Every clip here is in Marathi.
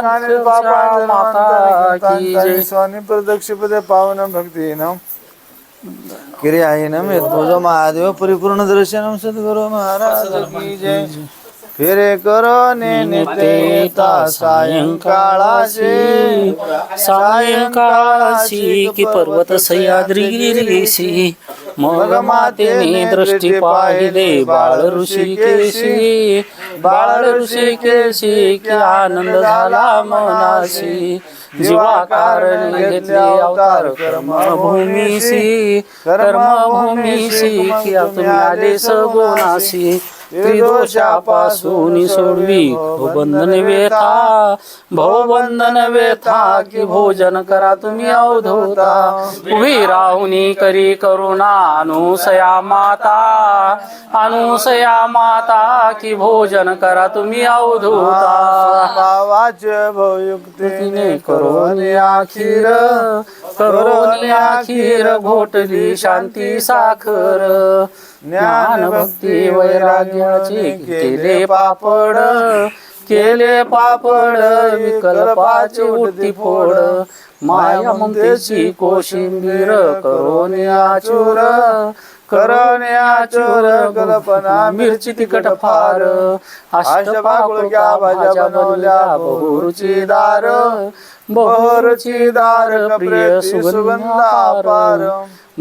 माता की जय. स्वामी प्रदक्षिपदे पावन भक्ती नम क्रिया आहे नम तुझ महादेव परिपूर्ण दर्शनम सद्गुरु महाराज की जय। फिरे करो नेते येता सायंकाळाशी सायंकाळाशी की पर्वत सह्याद्रीशी मग मातेने दृष्टी पाहिले बाळ ऋषिकेशी. बाळ ऋषिकेशी की आनंद झाला मनाशी. जीवा कारण घेतले अवतार कर्मभूमीशी. कर्मभूमीशी की तुम्ही आले सगुणाशी. त्रिदोषापासून सोडवी. भवबंधन व्यथा भवबंधन व्यथा की भोजन करा तुम्ही अवधूता. उभी राहुनी करी करुणा अनुसया माता. अनुसया माता की भोजन करा तुम्ही अवधूता. वाच भयुक्तीने तिने करोनी आखीर. करोनी आखीर घोटली शांती साखर. ज्ञान भक्ती वैराग्याची केले पापड केले पापड विकल्पाचे उडती फोड. माया ममतेची कोशिंबीर करोनी आचूर करणे आचूर कल्पना मिरची तिखट फार. अष्टपाकुळक्या भाज्या बनवल्या बहुरुचीदार बहुरुची दार प्रिय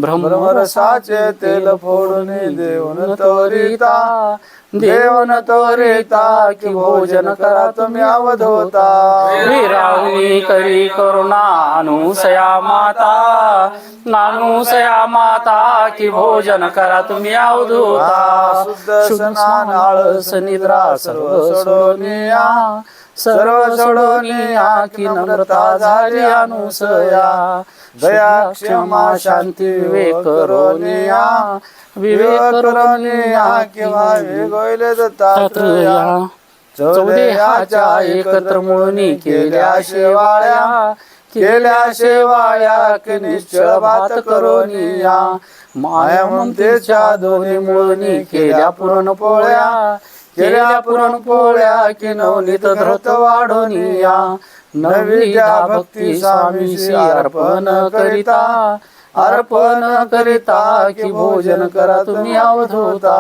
भ्रमरसाचे तेल फोडून देऊन तोरिता देवन तोरिता की भोजन करा तुम्ही अवधोता. विराहुनी करी करुणा अनुसया माता. नानुसया माता की भोजन करा तुम्ही अवधूता. शुद्ध स्नान आळस निद्रा सर्व सोडूनिया सर्व सोडूनिया आखी नम्रता झाली अनुसया. दया क्षमा शांती विवेक करोनिया विवेक करोनिया किंवा विगोयले दत्तात्रया. चौदेहाच्या एकत्र मुळणी केल्या शेवाळ्या. केल्या शेवाळ्या की निश्चळ भात करोनिया. माया ममतेच्या दोन्ही मुळणी केल्या पुरण पोळ्या केल्या पुरणपोळ्या की नवनीत धृत वाढोनिया. नवी भक्ती स्वामी अर्पण करिता. अर्पण करिता की भोजन करा तुम्ही अवधूता.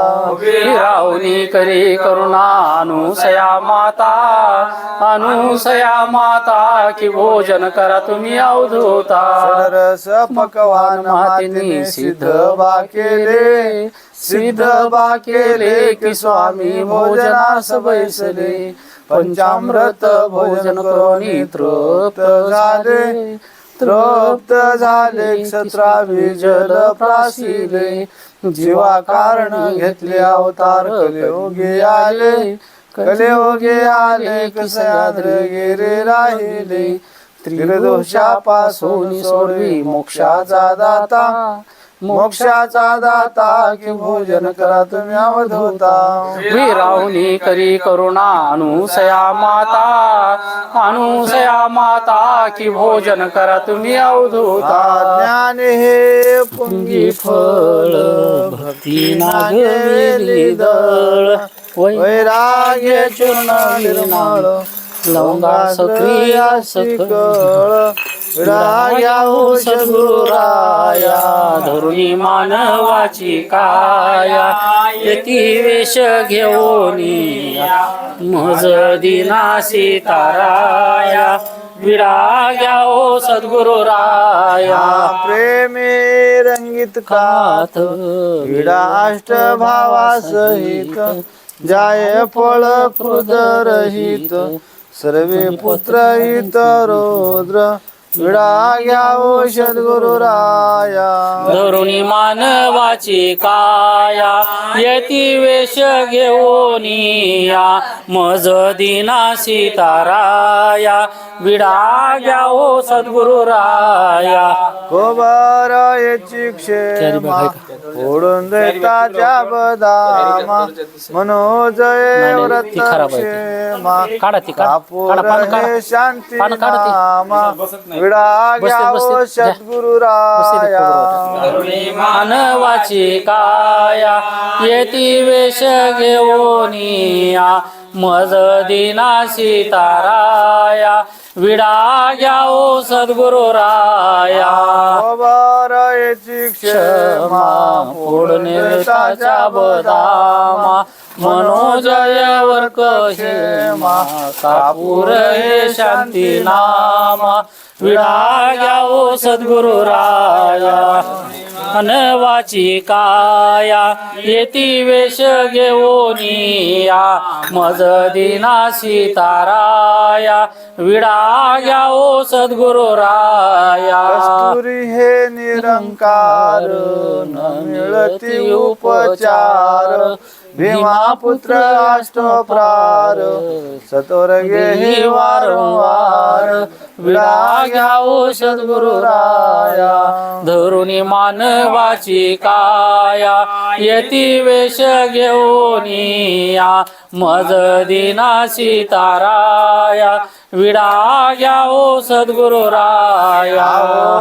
राहुनी करी करुणा अनुसया माता. अनुसया माता की भोजन करा तुम्ही अवधूता. रस पकवान मातेने सिद्ध बा केले सिद्ध बा केले की स्वामी भोजनास बैसले. पंचामृत भोजन करोनी तृप्त झाले. तृप्त झाले क्षत्रावी जल प्राशिले जीवा कारण घेतले अवतार कलियोगे आले. कलियोगे आले कसयाद्र गेरे राहिले. त्रिदोषापासून सोडवी मोक्षाचा दाता. मोक्षाचा दाता की भोजन करा तुम्ही अवधूता. विराहुनी करी करुणा अनुसया माता. अनुसया माता की भोजन करा तुम्ही अवधूता. ज्ञान हे पुंगी फळ भक्ती नागवेली दळ वैराग्य चूर्ण निर्मळ लवंगा सक्रिया सकळ विराग्याहू सद्गुराया धरुणी मानवाची काया. यती वेश घेऊनी मज दिना सीताराया विराग्या ओ सद्गुरु राया. प्रेमे रंगीत कात. विडा अष्ट भावासहित. जाय फळ रहित. सर्वे पुत्र हित रोद्र विडा घ्यावो सद्गुरु राया धरुणी मानवाची काया यती वेश घेऊनिया मज दिना सीताराया विडा घ्या ओ सद्गुरु राया कोबर याची क्षेमा फोडून देताच्या बदामा. मनोजय व्रत. क्षेमा. काढा ती काढा. कापूर हे शांती. नामा. विडा बसते, घ्यावो बसते. घ्या. सद्गुरु बसते ते राया धरुणी मानवाची काया येती वेश घेऊनिया मज दिना सीताराया विडा घ्या ओ सद्गुरु राया याची क्षमा फोडणीताच्या बदामा. मनोजय वर्क क्षेमा कापूर हे शांती नामा विडा घ्या सद्गुरु राया अनवाची काया येती वेश घेऊनिया मज दिना सीताराया विडा घ्या सद्गुरु राया हे निरंकार न मिळती उपचार भीमापुत्र अष्टप्रार सतोर गे वारंवार विळा घ्यावो सद्गुरु राया धरुणी मानवाची काया येती वेश घेऊनिया मज दिना सीताराया विडा घ्यावो सद्गुरु राया.